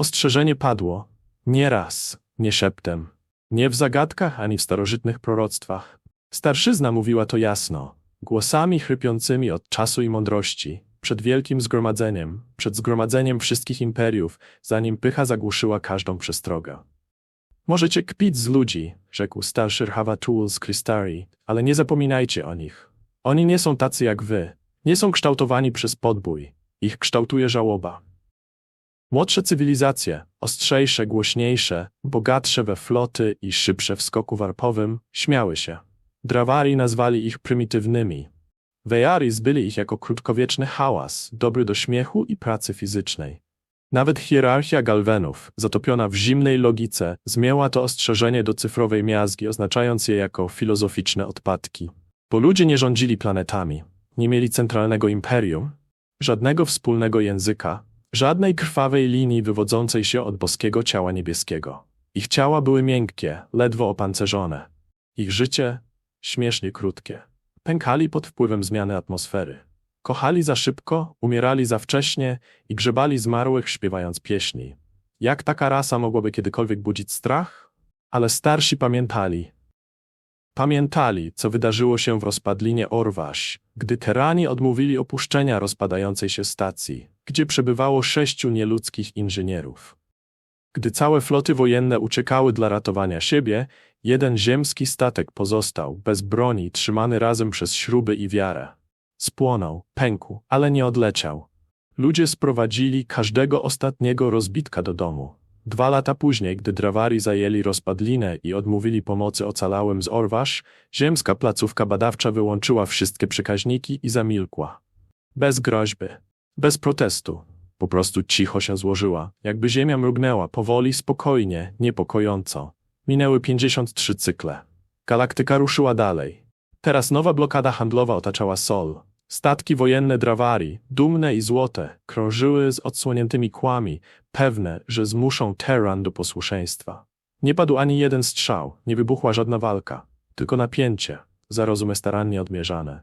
Ostrzeżenie padło. Nie raz, nie szeptem. Nie w zagadkach ani w starożytnych proroctwach. Starszyzna mówiła to jasno, głosami chrypiącymi od czasu i mądrości, przed wielkim zgromadzeniem, przed zgromadzeniem wszystkich imperiów, zanim pycha zagłuszyła każdą przestrogę. Możecie kpić z ludzi, rzekł starszy Rhavatul z Krystari, ale nie zapominajcie o nich. Oni nie są tacy jak wy. Nie są kształtowani przez podbój. Ich kształtuje żałoba. Młodsze cywilizacje, ostrzejsze, głośniejsze, bogatsze we floty i szybsze w skoku warpowym, śmiały się. Drawari nazwali ich prymitywnymi. Wejaris byli ich jako krótkowieczny hałas, dobry do śmiechu i pracy fizycznej. Nawet hierarchia Galwenów, zatopiona w zimnej logice, zmięła to ostrzeżenie do cyfrowej miazgi, oznaczając je jako filozoficzne odpadki. Bo ludzie nie rządzili planetami, nie mieli centralnego imperium, żadnego wspólnego języka, żadnej krwawej linii wywodzącej się od boskiego ciała niebieskiego. Ich ciała były miękkie, ledwo opancerzone. Ich życie śmiesznie krótkie. Pękali pod wpływem zmiany atmosfery. Kochali za szybko, umierali za wcześnie i grzebali zmarłych śpiewając pieśni. Jak taka rasa mogłaby kiedykolwiek budzić strach? Ale starsi pamiętali. Pamiętali, co wydarzyło się w rozpadlinie Orwaś, gdy terani odmówili opuszczenia rozpadającej się stacji, gdzie przebywało sześciu nieludzkich inżynierów. Gdy całe floty wojenne uciekały dla ratowania siebie, jeden ziemski statek pozostał, bez broni, trzymany razem przez śruby i wiarę. Spłonął, pękł, ale nie odleciał. Ludzie sprowadzili każdego ostatniego rozbitka do domu. Dwa lata później, gdy Drawari zajęli rozpadlinę i odmówili pomocy ocalałym z Orwasz, ziemska placówka badawcza wyłączyła wszystkie przekaźniki i zamilkła. Bez groźby, bez protestu. Po prostu cicho się złożyła, jakby ziemia mrugnęła powoli, spokojnie, niepokojąco. Minęły 53 cykle. Galaktyka ruszyła dalej. Teraz nowa blokada handlowa otaczała Sol. Statki wojenne Drawari, dumne i złote, krążyły z odsłoniętymi kłami, pewne, że zmuszą Terran do posłuszeństwa. Nie padł ani jeden strzał, nie wybuchła żadna walka, tylko napięcie, zarozume starannie odmierzane.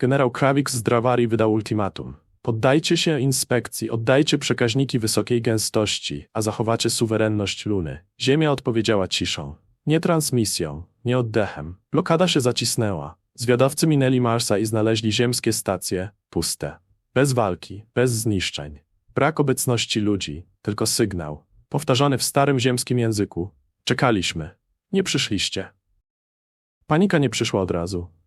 Generał Krawik z Drawari wydał ultimatum. Poddajcie się inspekcji, oddajcie przekaźniki wysokiej gęstości, a zachowacie suwerenność Luny. Ziemia odpowiedziała ciszą. Nie transmisją, nie oddechem. Blokada się zacisnęła. Zwiadowcy minęli Marsa i znaleźli ziemskie stacje, puste. Bez walki, bez zniszczeń. Brak obecności ludzi, tylko sygnał. Powtarzany w starym ziemskim języku. Czekaliśmy. Nie przyszliście. Panika nie przyszła od razu.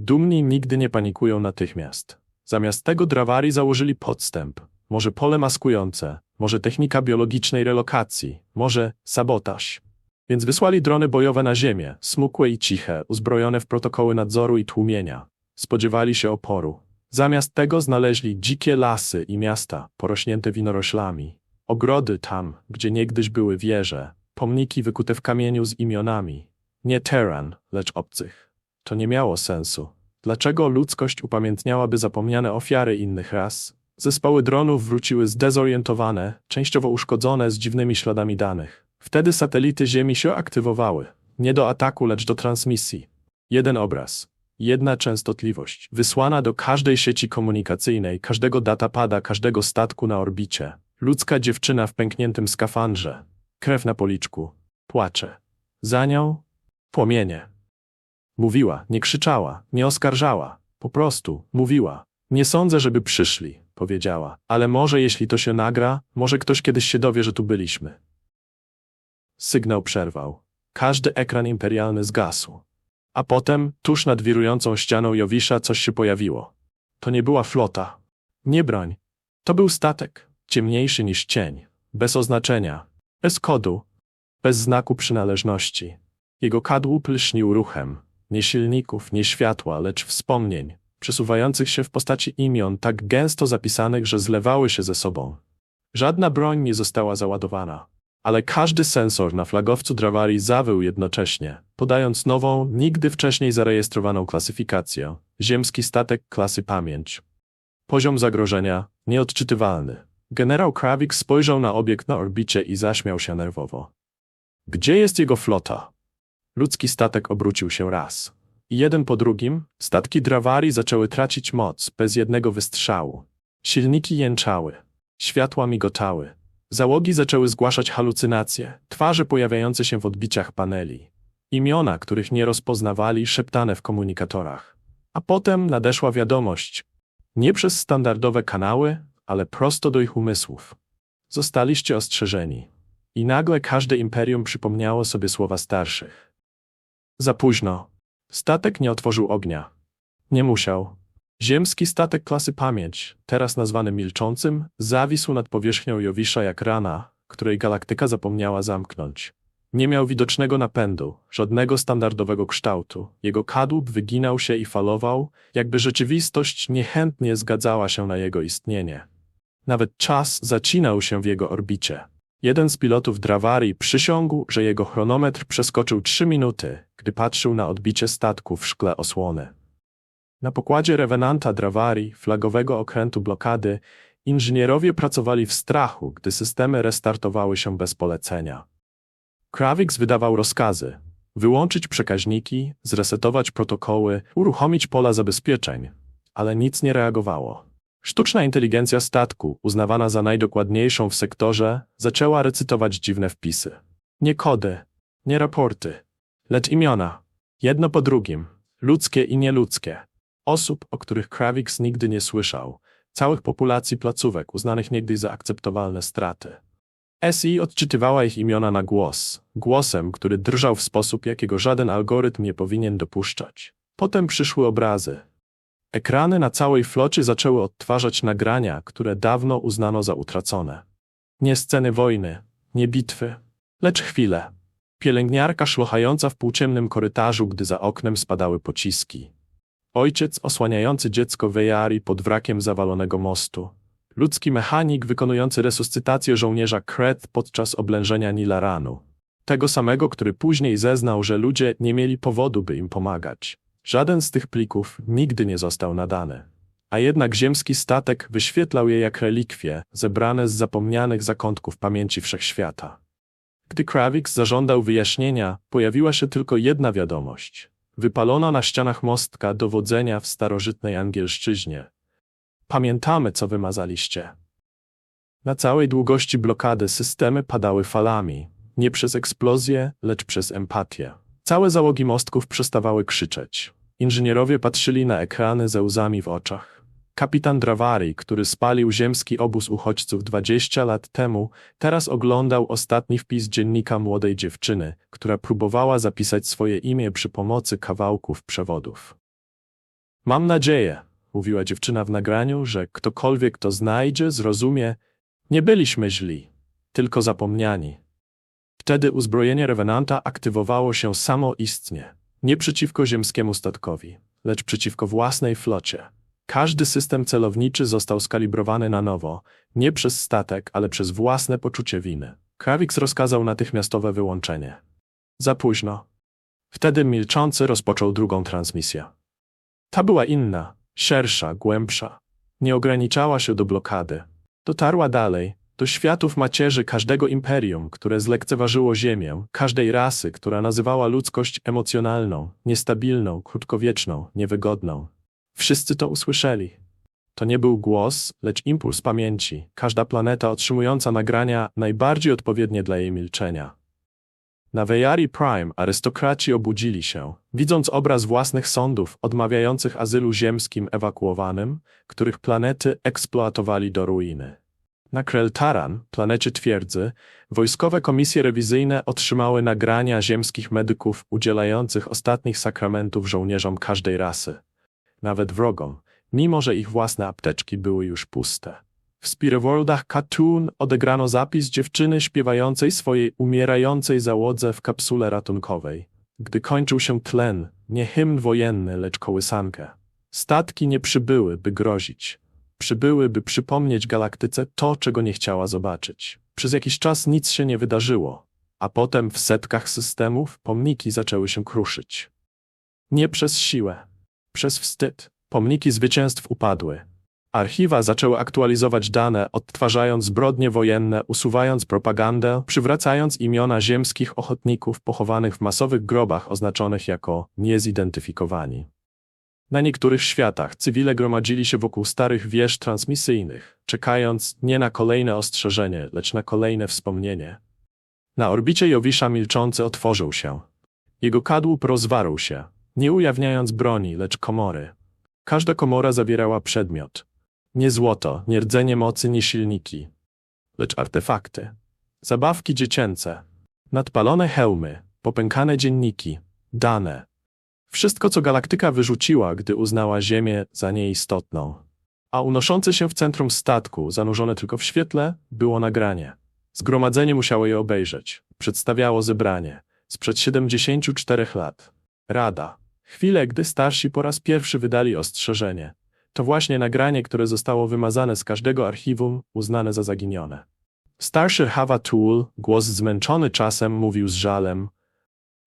Dumni nigdy nie panikują natychmiast. Zamiast tego Drawari założyli podstęp. Może pole maskujące, może technika biologicznej relokacji, może sabotaż. Więc wysłali drony bojowe na ziemię, smukłe i ciche, uzbrojone w protokoły nadzoru i tłumienia. Spodziewali się oporu. Zamiast tego znaleźli dzikie lasy i miasta, porośnięte winoroślami. Ogrody tam, gdzie niegdyś były wieże, pomniki wykute w kamieniu z imionami. Nie Terran, lecz obcych. To nie miało sensu. Dlaczego ludzkość upamiętniałaby zapomniane ofiary innych ras? Zespoły dronów wróciły zdezorientowane, częściowo uszkodzone z dziwnymi śladami danych. Wtedy satelity Ziemi się aktywowały. Nie do ataku, lecz do transmisji. Jeden obraz, jedna częstotliwość, wysłana do każdej sieci komunikacyjnej, każdego datapada, każdego statku na orbicie. Ludzka dziewczyna w pękniętym skafandrze. Krew na policzku. Płacze. Za nią płomienie. Mówiła, nie krzyczała, nie oskarżała. Po prostu mówiła. Nie sądzę, żeby przyszli, powiedziała. Ale może jeśli to się nagra, może ktoś kiedyś się dowie, że tu byliśmy. Sygnał przerwał. Każdy ekran imperialny zgasł. A potem, tuż nad wirującą ścianą Jowisza, coś się pojawiło. To nie była flota. Nie broń. To był statek, ciemniejszy niż cień, bez oznaczenia, bez kodu, bez znaku przynależności. Jego kadłub lśnił ruchem, nie silników, nie światła, lecz wspomnień, przesuwających się w postaci imion tak gęsto zapisanych, że zlewały się ze sobą. Żadna broń nie została załadowana ale każdy sensor na flagowcu Drawari zawył jednocześnie, podając nową, nigdy wcześniej zarejestrowaną klasyfikację ziemski statek klasy pamięć. Poziom zagrożenia nieodczytywalny. Generał Krawik spojrzał na obiekt na orbicie i zaśmiał się nerwowo. Gdzie jest jego flota? Ludzki statek obrócił się raz. I jeden po drugim, statki Drawari zaczęły tracić moc bez jednego wystrzału. Silniki jęczały, światła migotały, Załogi zaczęły zgłaszać halucynacje, twarze pojawiające się w odbiciach paneli. Imiona, których nie rozpoznawali, szeptane w komunikatorach. A potem nadeszła wiadomość. Nie przez standardowe kanały, ale prosto do ich umysłów. Zostaliście ostrzeżeni. I nagle każde imperium przypomniało sobie słowa starszych. Za późno. Statek nie otworzył ognia. Nie musiał. Ziemski statek klasy Pamięć, teraz nazwany Milczącym, zawisł nad powierzchnią Jowisza jak rana, której galaktyka zapomniała zamknąć. Nie miał widocznego napędu, żadnego standardowego kształtu. Jego kadłub wyginał się i falował, jakby rzeczywistość niechętnie zgadzała się na jego istnienie. Nawet czas zacinał się w jego orbicie. Jeden z pilotów Dravari przysiągł, że jego chronometr przeskoczył trzy minuty, gdy patrzył na odbicie statku w szkle osłony. Na pokładzie Revenanta Dravari, flagowego okrętu blokady, inżynierowie pracowali w strachu, gdy systemy restartowały się bez polecenia. Kravix wydawał rozkazy. Wyłączyć przekaźniki, zresetować protokoły, uruchomić pola zabezpieczeń, ale nic nie reagowało. Sztuczna inteligencja statku, uznawana za najdokładniejszą w sektorze, zaczęła recytować dziwne wpisy. Nie kody, nie raporty, lecz imiona. Jedno po drugim, ludzkie i nieludzkie. Osób, o których Kravix nigdy nie słyszał, całych populacji placówek uznanych niegdyś za akceptowalne straty. SI odczytywała ich imiona na głos, głosem, który drżał w sposób, jakiego żaden algorytm nie powinien dopuszczać. Potem przyszły obrazy. Ekrany na całej flocie zaczęły odtwarzać nagrania, które dawno uznano za utracone. Nie sceny wojny, nie bitwy, lecz chwile. Pielęgniarka szlochająca w półciemnym korytarzu, gdy za oknem spadały pociski. Ojciec osłaniający dziecko Wejari pod wrakiem zawalonego mostu. Ludzki mechanik wykonujący resuscytację żołnierza Kret podczas oblężenia Nilaranu. Tego samego, który później zeznał, że ludzie nie mieli powodu, by im pomagać. Żaden z tych plików nigdy nie został nadany. A jednak ziemski statek wyświetlał je jak relikwie, zebrane z zapomnianych zakątków pamięci wszechświata. Gdy Kravix zażądał wyjaśnienia, pojawiła się tylko jedna wiadomość. Wypalona na ścianach mostka dowodzenia w starożytnej angielszczyźnie. Pamiętamy, co wymazaliście. Na całej długości blokady systemy padały falami, nie przez eksplozję, lecz przez empatię. Całe załogi mostków przestawały krzyczeć. Inżynierowie patrzyli na ekrany ze łzami w oczach. Kapitan Dravari, który spalił ziemski obóz uchodźców 20 lat temu, teraz oglądał ostatni wpis dziennika młodej dziewczyny, która próbowała zapisać swoje imię przy pomocy kawałków przewodów. Mam nadzieję, mówiła dziewczyna w nagraniu, że ktokolwiek to znajdzie, zrozumie, nie byliśmy źli, tylko zapomniani. Wtedy uzbrojenie Revenanta aktywowało się samoistnie, nie przeciwko ziemskiemu statkowi, lecz przeciwko własnej flocie. Każdy system celowniczy został skalibrowany na nowo, nie przez statek, ale przez własne poczucie winy. Kravix rozkazał natychmiastowe wyłączenie. Za późno. Wtedy milczący rozpoczął drugą transmisję. Ta była inna, szersza, głębsza. Nie ograniczała się do blokady. Dotarła dalej, do światów macierzy każdego imperium, które zlekceważyło Ziemię, każdej rasy, która nazywała ludzkość emocjonalną, niestabilną, krótkowieczną, niewygodną. Wszyscy to usłyszeli. To nie był głos, lecz impuls pamięci, każda planeta otrzymująca nagrania najbardziej odpowiednie dla jej milczenia. Na Vejari Prime arystokraci obudzili się, widząc obraz własnych sądów odmawiających azylu ziemskim ewakuowanym, których planety eksploatowali do ruiny. Na Kreltaran, planecie twierdzy, wojskowe komisje rewizyjne otrzymały nagrania ziemskich medyków udzielających ostatnich sakramentów żołnierzom każdej rasy, nawet wrogom, mimo że ich własne apteczki były już puste. W Spireworldach Cartoon odegrano zapis dziewczyny śpiewającej swojej umierającej załodze w kapsule ratunkowej. Gdy kończył się tlen, nie hymn wojenny, lecz kołysankę. Statki nie przybyły, by grozić. Przybyły, by przypomnieć galaktyce to, czego nie chciała zobaczyć. Przez jakiś czas nic się nie wydarzyło, a potem w setkach systemów pomniki zaczęły się kruszyć. Nie przez siłę, przez wstyd. Pomniki zwycięstw upadły. Archiwa zaczęły aktualizować dane, odtwarzając zbrodnie wojenne, usuwając propagandę, przywracając imiona ziemskich ochotników pochowanych w masowych grobach oznaczonych jako niezidentyfikowani. Na niektórych światach cywile gromadzili się wokół starych wież transmisyjnych, czekając nie na kolejne ostrzeżenie, lecz na kolejne wspomnienie. Na orbicie Jowisza milczący otworzył się. Jego kadłub rozwarł się, nie ujawniając broni, lecz komory. Każda komora zawierała przedmiot. Nie złoto, nie rdzenie mocy, nie silniki, lecz artefakty. Zabawki dziecięce, nadpalone hełmy, popękane dzienniki, dane. Wszystko, co galaktyka wyrzuciła, gdy uznała Ziemię za nieistotną. A unoszące się w centrum statku, zanurzone tylko w świetle, było nagranie. Zgromadzenie musiało je obejrzeć. Przedstawiało zebranie. Sprzed 74 lat. Rada. Chwilę, gdy starsi po raz pierwszy wydali ostrzeżenie. To właśnie nagranie, które zostało wymazane z każdego archiwum, uznane za zaginione. Starszy Hava Tool, głos zmęczony czasem, mówił z żalem.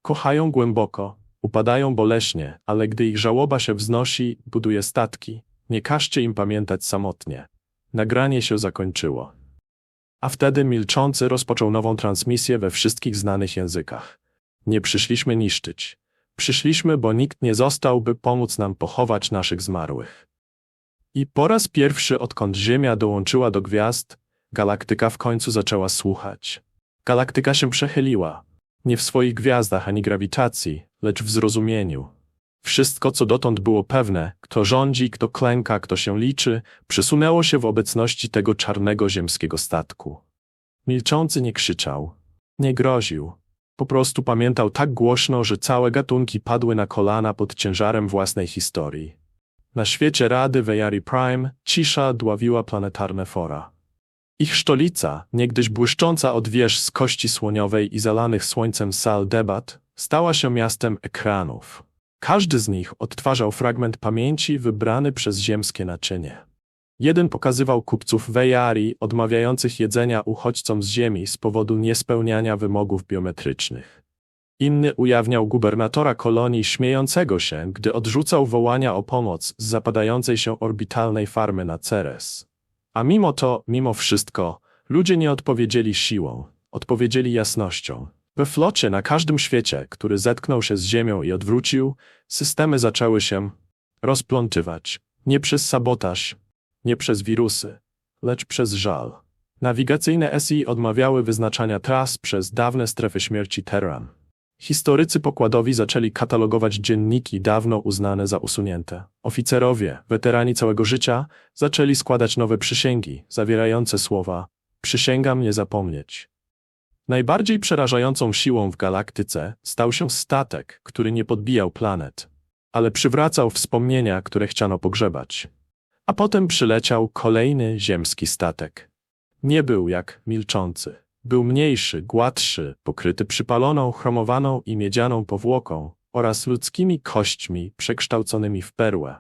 Kochają głęboko, upadają boleśnie, ale gdy ich żałoba się wznosi, buduje statki. Nie każcie im pamiętać samotnie. Nagranie się zakończyło. A wtedy milczący rozpoczął nową transmisję we wszystkich znanych językach. Nie przyszliśmy niszczyć. Przyszliśmy, bo nikt nie został, by pomóc nam pochować naszych zmarłych. I po raz pierwszy, odkąd Ziemia dołączyła do gwiazd, galaktyka w końcu zaczęła słuchać. Galaktyka się przechyliła. Nie w swoich gwiazdach ani grawitacji, lecz w zrozumieniu. Wszystko, co dotąd było pewne, kto rządzi, kto klęka, kto się liczy, przesunęło się w obecności tego czarnego ziemskiego statku. Milczący nie krzyczał, nie groził. Po prostu pamiętał tak głośno, że całe gatunki padły na kolana pod ciężarem własnej historii. Na świecie Rady Vejari Prime cisza dławiła planetarne fora. Ich stolica, niegdyś błyszcząca od wież z kości słoniowej i zalanych słońcem sal debat, stała się miastem ekranów. Każdy z nich odtwarzał fragment pamięci wybrany przez ziemskie naczynie. Jeden pokazywał kupców Vejari odmawiających jedzenia uchodźcom z ziemi z powodu niespełniania wymogów biometrycznych. Inny ujawniał gubernatora kolonii śmiejącego się, gdy odrzucał wołania o pomoc z zapadającej się orbitalnej farmy na Ceres. A mimo to, mimo wszystko, ludzie nie odpowiedzieli siłą, odpowiedzieli jasnością. We flocie na każdym świecie, który zetknął się z Ziemią i odwrócił, systemy zaczęły się rozplątywać. Nie przez sabotaż, nie przez wirusy, lecz przez żal. Nawigacyjne SI odmawiały wyznaczania tras przez dawne strefy śmierci Terran. Historycy pokładowi zaczęli katalogować dzienniki dawno uznane za usunięte. Oficerowie, weterani całego życia, zaczęli składać nowe przysięgi, zawierające słowa Przysięgam nie zapomnieć. Najbardziej przerażającą siłą w galaktyce stał się statek, który nie podbijał planet, ale przywracał wspomnienia, które chciano pogrzebać. A potem przyleciał kolejny ziemski statek. Nie był jak milczący. Był mniejszy, gładszy, pokryty przypaloną, chromowaną i miedzianą powłoką oraz ludzkimi kośćmi przekształconymi w perłę.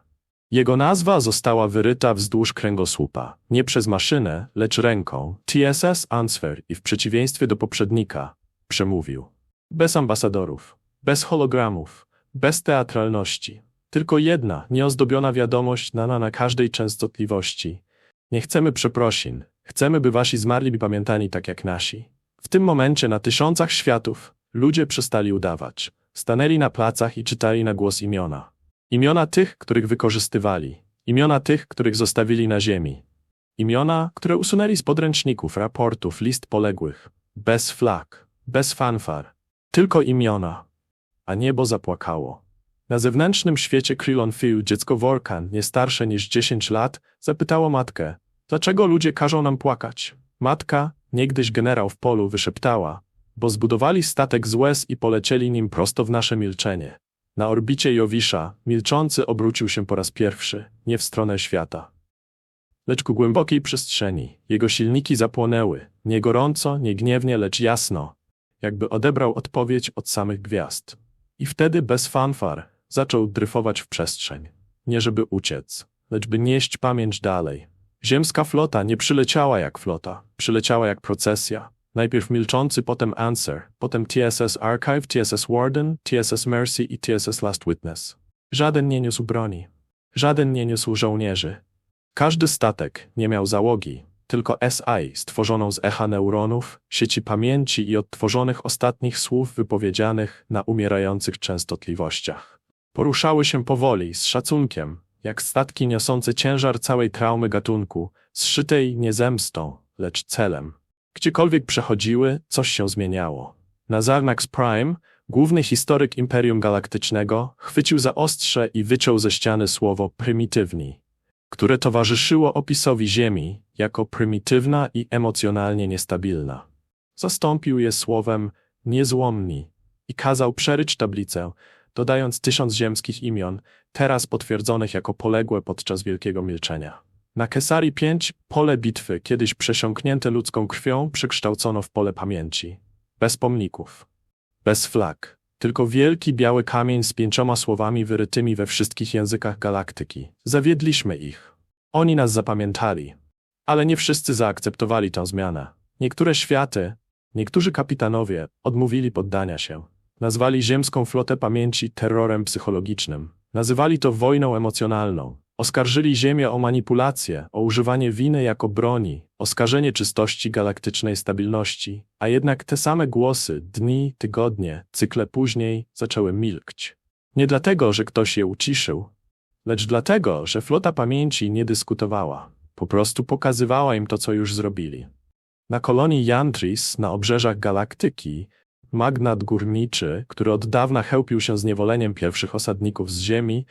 Jego nazwa została wyryta wzdłuż kręgosłupa, nie przez maszynę, lecz ręką. TSS Answer i w przeciwieństwie do poprzednika, przemówił. Bez ambasadorów, bez hologramów, bez teatralności. Tylko jedna, nieozdobiona wiadomość nana na każdej częstotliwości. Nie chcemy przeprosin, chcemy, by wasi zmarli by pamiętani tak jak nasi. W tym momencie na tysiącach światów ludzie przestali udawać. Stanęli na placach i czytali na głos imiona. Imiona tych, których wykorzystywali. Imiona tych, których zostawili na ziemi. Imiona, które usunęli z podręczników, raportów, list poległych. Bez flag, bez fanfar. Tylko imiona. A niebo zapłakało. Na zewnętrznym świecie Krylon Fiu dziecko Workan, nie starsze niż 10 lat, zapytało matkę, dlaczego ludzie każą nam płakać? Matka, niegdyś generał w polu, wyszeptała, bo zbudowali statek z łez i polecieli nim prosto w nasze milczenie. Na orbicie Jowisza, milczący obrócił się po raz pierwszy, nie w stronę świata, lecz ku głębokiej przestrzeni. Jego silniki zapłonęły, nie gorąco, nie gniewnie, lecz jasno, jakby odebrał odpowiedź od samych gwiazd. I wtedy bez fanfar zaczął dryfować w przestrzeń. Nie żeby uciec, lecz by nieść pamięć dalej. Ziemska flota nie przyleciała jak flota, przyleciała jak procesja. Najpierw milczący, potem Answer, potem TSS Archive, TSS Warden, TSS Mercy i TSS Last Witness. Żaden nie niósł broni. Żaden nie niósł żołnierzy. Każdy statek nie miał załogi, tylko SI stworzoną z echa neuronów, sieci pamięci i odtworzonych ostatnich słów wypowiedzianych na umierających częstotliwościach. Poruszały się powoli, z szacunkiem, jak statki niosące ciężar całej traumy gatunku, zszytej nie zemstą, lecz celem. Gdziekolwiek przechodziły, coś się zmieniało. Nazarnax Prime, główny historyk Imperium Galaktycznego, chwycił za ostrze i wyciął ze ściany słowo prymitywni, które towarzyszyło opisowi Ziemi jako prymitywna i emocjonalnie niestabilna. Zastąpił je słowem niezłomni i kazał przeryć tablicę, dodając tysiąc ziemskich imion, teraz potwierdzonych jako poległe podczas Wielkiego Milczenia. Na Kesarii 5 pole bitwy, kiedyś przesiąknięte ludzką krwią, przekształcono w pole pamięci. Bez pomników, bez flag, tylko wielki biały kamień z pięcioma słowami wyrytymi we wszystkich językach galaktyki. Zawiedliśmy ich. Oni nas zapamiętali. Ale nie wszyscy zaakceptowali tę zmianę. Niektóre światy, niektórzy kapitanowie odmówili poddania się. Nazwali ziemską flotę pamięci terrorem psychologicznym. Nazywali to wojną emocjonalną. Oskarżyli Ziemię o manipulację, o używanie winy jako broni, oskarżenie czystości galaktycznej stabilności, a jednak te same głosy, dni, tygodnie, cykle później zaczęły milkć. Nie dlatego, że ktoś je uciszył, lecz dlatego, że flota pamięci nie dyskutowała. Po prostu pokazywała im to, co już zrobili. Na kolonii Yantris, na obrzeżach galaktyki, magnat górniczy, który od dawna chełpił się zniewoleniem pierwszych osadników z Ziemi,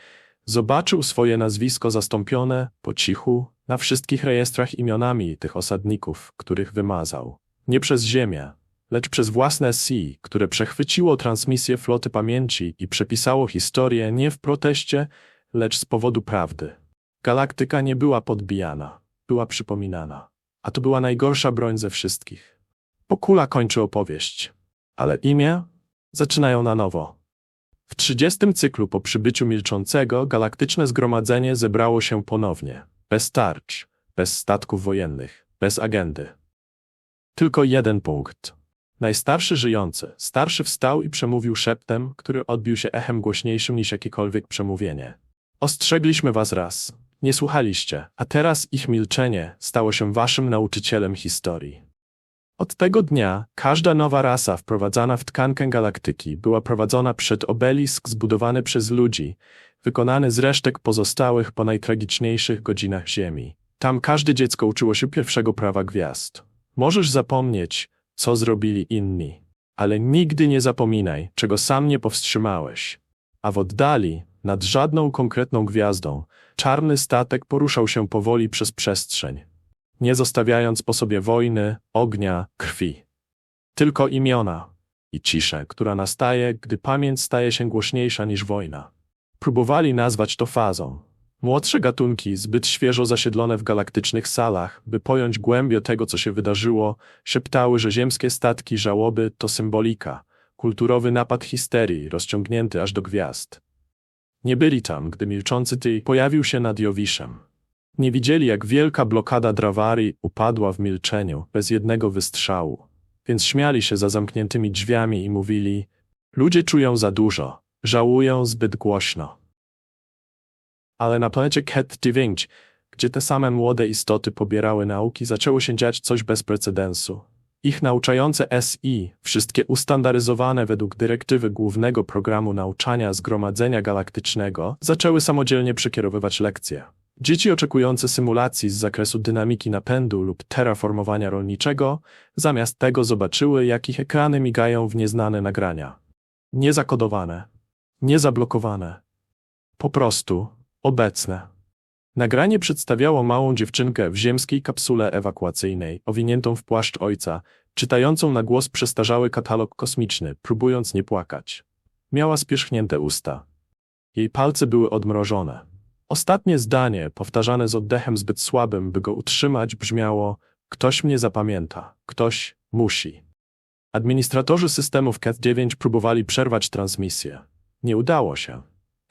Zobaczył swoje nazwisko zastąpione, po cichu, na wszystkich rejestrach imionami tych osadników, których wymazał. Nie przez ziemię, lecz przez własne si, które przechwyciło transmisję floty pamięci i przepisało historię nie w proteście, lecz z powodu prawdy. Galaktyka nie była podbijana, była przypominana. A to była najgorsza broń ze wszystkich. Pokula kończy opowieść, ale imię zaczynają na nowo. W trzydziestym cyklu po przybyciu milczącego galaktyczne zgromadzenie zebrało się ponownie, bez tarcz, bez statków wojennych, bez agendy. Tylko jeden punkt. Najstarszy żyjący, starszy wstał i przemówił szeptem, który odbił się echem głośniejszym niż jakiekolwiek przemówienie. Ostrzegliśmy was raz, nie słuchaliście, a teraz ich milczenie stało się waszym nauczycielem historii. Od tego dnia każda nowa rasa wprowadzana w tkankę galaktyki była prowadzona przed obelisk zbudowany przez ludzi, wykonany z resztek pozostałych po najtragiczniejszych godzinach Ziemi. Tam każde dziecko uczyło się pierwszego prawa gwiazd. Możesz zapomnieć, co zrobili inni, ale nigdy nie zapominaj, czego sam nie powstrzymałeś. A w oddali, nad żadną konkretną gwiazdą, czarny statek poruszał się powoli przez przestrzeń nie zostawiając po sobie wojny, ognia, krwi. Tylko imiona i ciszę, która nastaje, gdy pamięć staje się głośniejsza niż wojna. Próbowali nazwać to fazą. Młodsze gatunki, zbyt świeżo zasiedlone w galaktycznych salach, by pojąć głębię tego, co się wydarzyło, szeptały, że ziemskie statki żałoby to symbolika, kulturowy napad histerii, rozciągnięty aż do gwiazd. Nie byli tam, gdy milczący ty pojawił się nad Jowiszem. Nie widzieli, jak wielka blokada Drawari upadła w milczeniu, bez jednego wystrzału. Więc śmiali się za zamkniętymi drzwiami i mówili: Ludzie czują za dużo, żałują zbyt głośno. Ale na planecie Ket 9, gdzie te same młode istoty pobierały nauki, zaczęło się dziać coś bez precedensu. Ich nauczające SI, wszystkie ustandaryzowane według dyrektywy głównego programu nauczania Zgromadzenia Galaktycznego, zaczęły samodzielnie przekierowywać lekcje. Dzieci oczekujące symulacji z zakresu dynamiki napędu lub terraformowania rolniczego, zamiast tego zobaczyły, jak ich ekrany migają w nieznane nagrania. Niezakodowane, niezablokowane. Po prostu obecne. Nagranie przedstawiało małą dziewczynkę w ziemskiej kapsule ewakuacyjnej, owiniętą w płaszcz ojca, czytającą na głos przestarzały katalog kosmiczny, próbując nie płakać. Miała spierzchnięte usta. Jej palce były odmrożone. Ostatnie zdanie, powtarzane z oddechem zbyt słabym, by go utrzymać, brzmiało: Ktoś mnie zapamięta, ktoś musi. Administratorzy systemów CAT-9 próbowali przerwać transmisję. Nie udało się.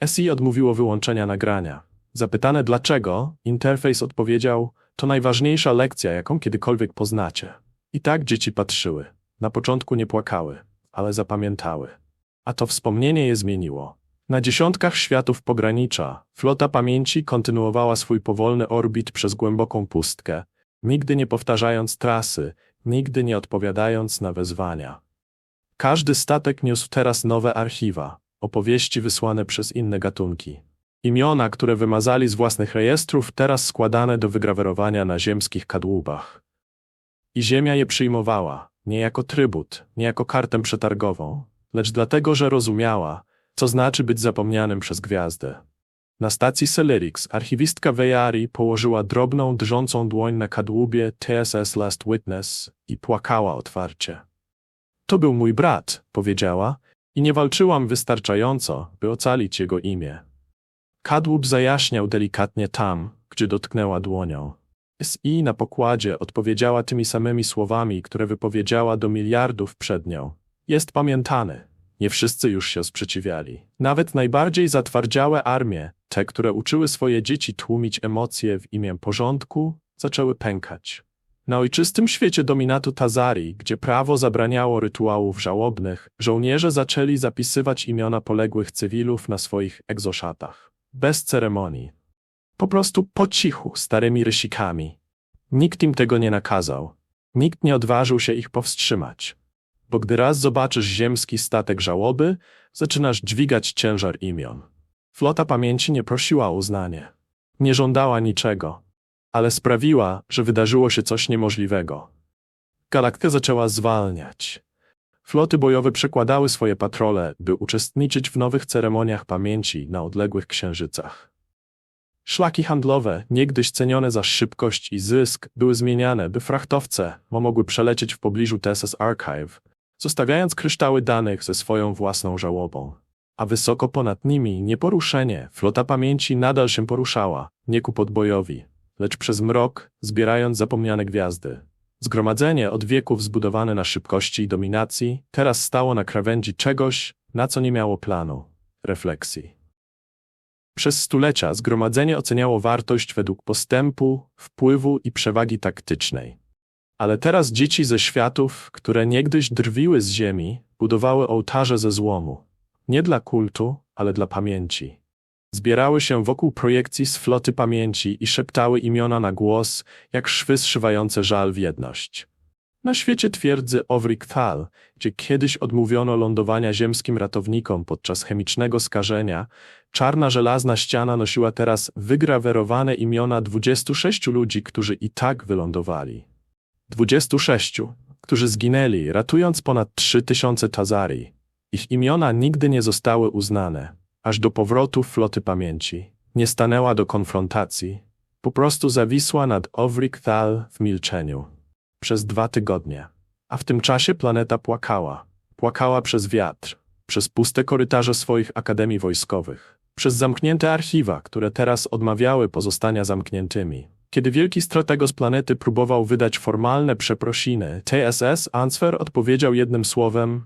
SI odmówiło wyłączenia nagrania. Zapytane dlaczego, interfejs odpowiedział: To najważniejsza lekcja, jaką kiedykolwiek poznacie. I tak dzieci patrzyły. Na początku nie płakały, ale zapamiętały. A to wspomnienie je zmieniło. Na dziesiątkach światów pogranicza flota pamięci kontynuowała swój powolny orbit przez głęboką pustkę, nigdy nie powtarzając trasy, nigdy nie odpowiadając na wezwania. Każdy statek niósł teraz nowe archiwa, opowieści wysłane przez inne gatunki. Imiona, które wymazali z własnych rejestrów, teraz składane do wygrawerowania na ziemskich kadłubach. I ziemia je przyjmowała, nie jako trybut, nie jako kartę przetargową, lecz dlatego, że rozumiała, co znaczy być zapomnianym przez gwiazdę. Na stacji Celerix archiwistka Wejari położyła drobną, drżącą dłoń na kadłubie TSS Last Witness i płakała otwarcie. To był mój brat, powiedziała, i nie walczyłam wystarczająco, by ocalić jego imię. Kadłub zajaśniał delikatnie tam, gdzie dotknęła dłonią. SI na pokładzie odpowiedziała tymi samymi słowami, które wypowiedziała do miliardów przed nią. Jest pamiętany. Nie wszyscy już się sprzeciwiali. Nawet najbardziej zatwardziałe armie, te, które uczyły swoje dzieci tłumić emocje w imię porządku, zaczęły pękać. Na ojczystym świecie dominatu Tazari, gdzie prawo zabraniało rytuałów żałobnych, żołnierze zaczęli zapisywać imiona poległych cywilów na swoich egzoszatach. Bez ceremonii. Po prostu po cichu, starymi rysikami. Nikt im tego nie nakazał. Nikt nie odważył się ich powstrzymać. Bo gdy raz zobaczysz ziemski statek żałoby, zaczynasz dźwigać ciężar imion. Flota pamięci nie prosiła o uznanie. Nie żądała niczego, ale sprawiła, że wydarzyło się coś niemożliwego. Galaktyka zaczęła zwalniać. Floty bojowe przekładały swoje patrole, by uczestniczyć w nowych ceremoniach pamięci na odległych księżycach. Szlaki handlowe, niegdyś cenione za szybkość i zysk, były zmieniane, by frachtowce mogły przelecieć w pobliżu TSS Archive, zostawiając kryształy danych ze swoją własną żałobą. A wysoko ponad nimi, nieporuszenie, flota pamięci nadal się poruszała, nie ku podbojowi, lecz przez mrok, zbierając zapomniane gwiazdy. Zgromadzenie od wieków zbudowane na szybkości i dominacji, teraz stało na krawędzi czegoś, na co nie miało planu refleksji. Przez stulecia zgromadzenie oceniało wartość według postępu, wpływu i przewagi taktycznej. Ale teraz dzieci ze światów, które niegdyś drwiły z ziemi, budowały ołtarze ze złomu. Nie dla kultu, ale dla pamięci. Zbierały się wokół projekcji z floty pamięci i szeptały imiona na głos, jak szwy zszywające żal w jedność. Na świecie twierdzy Ovrik Thal, gdzie kiedyś odmówiono lądowania ziemskim ratownikom podczas chemicznego skażenia, czarna żelazna ściana nosiła teraz wygrawerowane imiona 26 ludzi, którzy i tak wylądowali. 26, którzy zginęli, ratując ponad 3000 Tazari. Ich imiona nigdy nie zostały uznane, aż do powrotu floty pamięci. Nie stanęła do konfrontacji, po prostu zawisła nad Ovrik Thal w milczeniu. Przez dwa tygodnie. A w tym czasie planeta płakała. Płakała przez wiatr, przez puste korytarze swoich akademii wojskowych, przez zamknięte archiwa, które teraz odmawiały pozostania zamkniętymi. Kiedy wielki strategos planety próbował wydać formalne przeprosiny, TSS Answer odpowiedział jednym słowem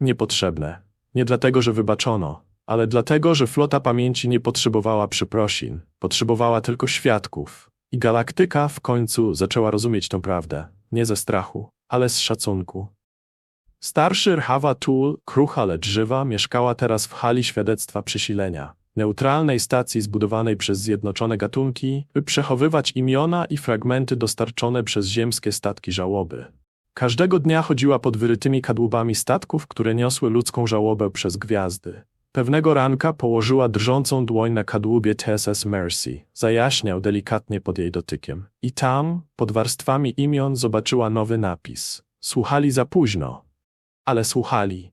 niepotrzebne. Nie dlatego, że wybaczono, ale dlatego, że flota pamięci nie potrzebowała przeprosin, potrzebowała tylko świadków. I galaktyka w końcu zaczęła rozumieć tę prawdę, nie ze strachu, ale z szacunku. Starszy Rhawa Tool, krucha lecz żywa, mieszkała teraz w hali świadectwa przesilenia, neutralnej stacji zbudowanej przez zjednoczone gatunki, by przechowywać imiona i fragmenty dostarczone przez ziemskie statki żałoby. Każdego dnia chodziła pod wyrytymi kadłubami statków, które niosły ludzką żałobę przez gwiazdy. Pewnego ranka położyła drżącą dłoń na kadłubie TSS Mercy. Zajaśniał delikatnie pod jej dotykiem. I tam, pod warstwami imion, zobaczyła nowy napis. Słuchali za późno. Ale słuchali.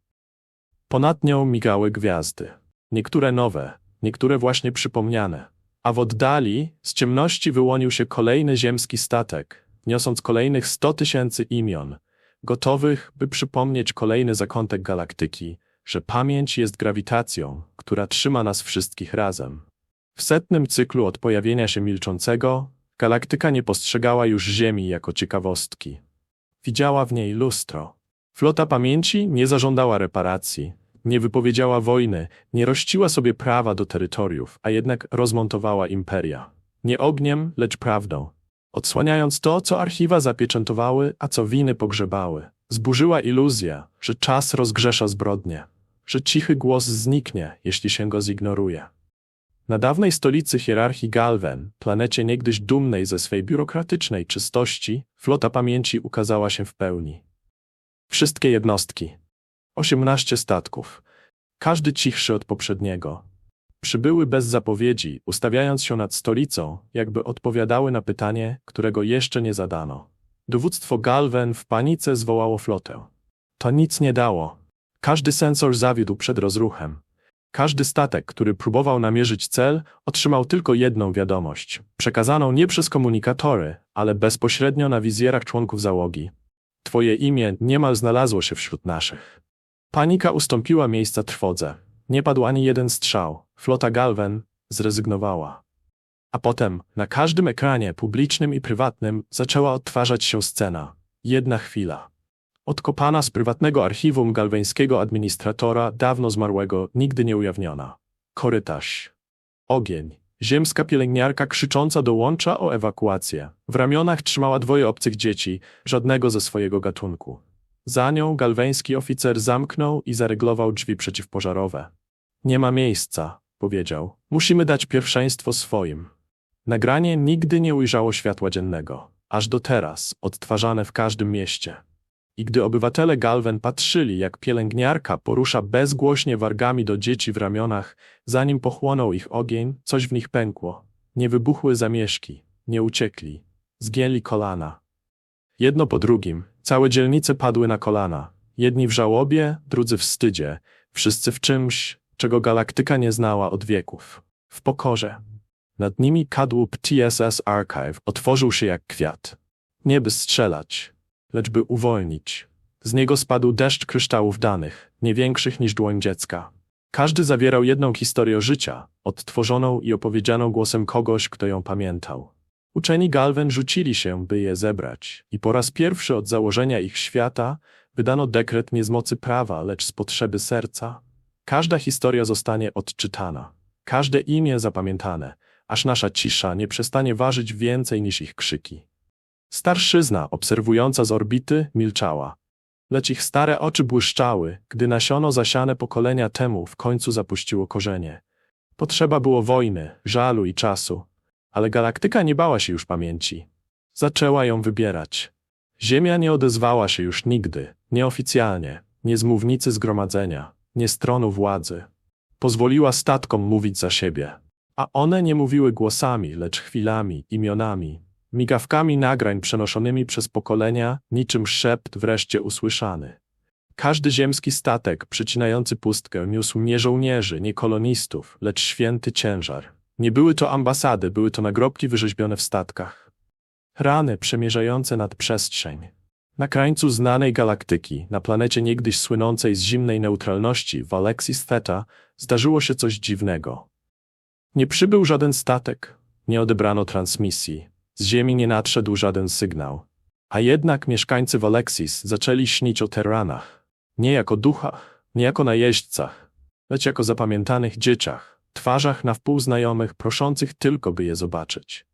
Ponad nią migały gwiazdy. Niektóre nowe, niektóre właśnie przypomniane. A w oddali, z ciemności wyłonił się kolejny ziemski statek, niosąc kolejnych sto tysięcy imion, gotowych, by przypomnieć kolejny zakątek galaktyki, że pamięć jest grawitacją, która trzyma nas wszystkich razem. W setnym cyklu od pojawienia się milczącego, galaktyka nie postrzegała już Ziemi jako ciekawostki. Widziała w niej lustro. Flota pamięci nie zażądała reparacji, nie wypowiedziała wojny, nie rościła sobie prawa do terytoriów, a jednak rozmontowała imperia. Nie ogniem, lecz prawdą. Odsłaniając to, co archiwa zapieczętowały, a co winy pogrzebały. Zburzyła iluzja, że czas rozgrzesza zbrodnie, że cichy głos zniknie, jeśli się go zignoruje. Na dawnej stolicy hierarchii Galwen, planecie niegdyś dumnej ze swej biurokratycznej czystości, flota pamięci ukazała się w pełni. Wszystkie jednostki, 18 statków, każdy cichszy od poprzedniego. Przybyły bez zapowiedzi, ustawiając się nad stolicą, jakby odpowiadały na pytanie, którego jeszcze nie zadano. Dowództwo Galwen w panice zwołało flotę. To nic nie dało. Każdy sensor zawiódł przed rozruchem. Każdy statek, który próbował namierzyć cel, otrzymał tylko jedną wiadomość, przekazaną nie przez komunikatory, ale bezpośrednio na wizjerach członków załogi. Twoje imię niemal znalazło się wśród naszych. Panika ustąpiła miejsca trwodze. Nie padł ani jeden strzał. Flota Galven zrezygnowała. A potem, na każdym ekranie, publicznym i prywatnym, zaczęła odtwarzać się scena. Jedna chwila. Odkopana z prywatnego archiwum galweńskiego administratora, dawno zmarłego, nigdy nie ujawniona. Korytarz. Ogień. Ziemska pielęgniarka krzycząca dołącza o ewakuację. W ramionach trzymała dwoje obcych dzieci, żadnego ze swojego gatunku. Za nią galweński oficer zamknął i zaryglował drzwi przeciwpożarowe. Nie ma miejsca, powiedział. Musimy dać pierwszeństwo swoim. Nagranie nigdy nie ujrzało światła dziennego, aż do teraz, odtwarzane w każdym mieście. I gdy obywatele Galwen patrzyli, jak pielęgniarka porusza bezgłośnie wargami do dzieci w ramionach, zanim pochłonął ich ogień, coś w nich pękło. Nie wybuchły zamieszki, nie uciekli, zgięli kolana. Jedno po drugim, całe dzielnice padły na kolana. Jedni w żałobie, drudzy w wstydzie, wszyscy w czymś, czego galaktyka nie znała od wieków. W pokorze. Nad nimi kadłub TSS Archive otworzył się jak kwiat. Nie by strzelać, lecz by uwolnić. Z niego spadł deszcz kryształów danych, nie większych niż dłoń dziecka. Każdy zawierał jedną historię życia, odtworzoną i opowiedzianą głosem kogoś, kto ją pamiętał. Uczeni Galwen rzucili się, by je zebrać, i po raz pierwszy od założenia ich świata wydano dekret nie z mocy prawa, lecz z potrzeby serca. Każda historia zostanie odczytana, każde imię zapamiętane, aż nasza cisza nie przestanie ważyć więcej niż ich krzyki. Starszyzna, obserwująca z orbity, milczała, lecz ich stare oczy błyszczały, gdy nasiono zasiane pokolenia temu w końcu zapuściło korzenie. Potrzeba było wojny, żalu i czasu, ale galaktyka nie bała się już pamięci. Zaczęła ją wybierać. Ziemia nie odezwała się już nigdy, nieoficjalnie, nie z mównicy zgromadzenia, nie z tronu władzy. Pozwoliła statkom mówić za siebie. A one nie mówiły głosami, lecz chwilami, imionami, migawkami nagrań przenoszonymi przez pokolenia, niczym szept wreszcie usłyszany. Każdy ziemski statek przecinający pustkę niósł nie żołnierzy, nie kolonistów, lecz święty ciężar. Nie były to ambasady, były to nagrobki wyrzeźbione w statkach. Rany przemierzające nad przestrzeń. Na krańcu znanej galaktyki, na planecie niegdyś słynącej z zimnej neutralności w Alexis Theta, zdarzyło się coś dziwnego. Nie przybył żaden statek, nie odebrano transmisji, z Ziemi nie nadszedł żaden sygnał. A jednak mieszkańcy Walexis zaczęli śnić o Terranach. Nie jako duchach, nie jako najeźdźcach, lecz jako zapamiętanych dzieciach, twarzach na wpół znajomych, proszących tylko, by je zobaczyć.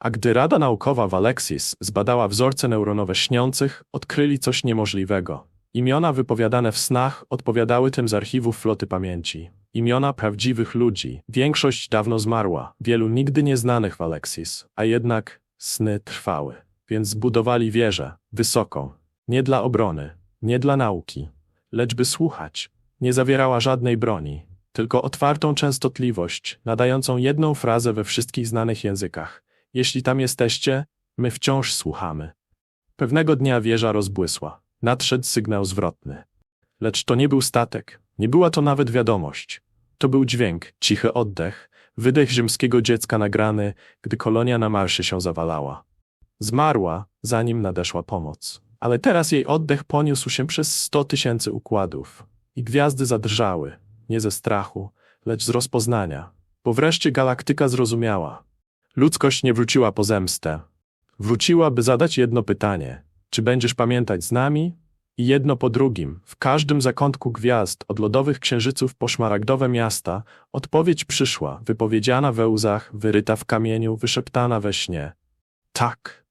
A gdy Rada Naukowa w Alexis zbadała wzorce neuronowe śniących, odkryli coś niemożliwego. Imiona wypowiadane w snach odpowiadały tym z archiwów floty pamięci. Imiona prawdziwych ludzi. Większość dawno zmarła, wielu nigdy nieznanych w Alexis, a jednak sny trwały. Więc zbudowali wieżę, wysoką, nie dla obrony, nie dla nauki, lecz by słuchać. Nie zawierała żadnej broni, tylko otwartą częstotliwość, nadającą jedną frazę we wszystkich znanych językach. Jeśli tam jesteście, my wciąż słuchamy. Pewnego dnia wieża rozbłysła. Nadszedł sygnał zwrotny. Lecz to nie był statek, nie była to nawet wiadomość. To był dźwięk, cichy oddech, wydech ziemskiego dziecka nagrany, gdy kolonia na Marsie się zawalała. Zmarła, zanim nadeszła pomoc. Ale teraz jej oddech poniósł się przez sto tysięcy układów. I gwiazdy zadrżały, nie ze strachu, lecz z rozpoznania. Bo wreszcie galaktyka zrozumiała. Ludzkość nie wróciła po zemstę. Wróciła, by zadać jedno pytanie. Czy będziesz pamiętać z nami? I jedno po drugim, w każdym zakątku gwiazd, od lodowych księżyców po szmaragdowe miasta, odpowiedź przyszła, wypowiedziana we łzach, wyryta w kamieniu, wyszeptana we śnie. Tak.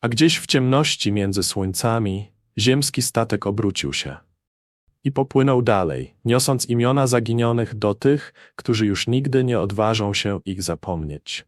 A gdzieś w ciemności między słońcami, ziemski statek obrócił się. I popłynął dalej, niosąc imiona zaginionych do tych, którzy już nigdy nie odważą się ich zapomnieć.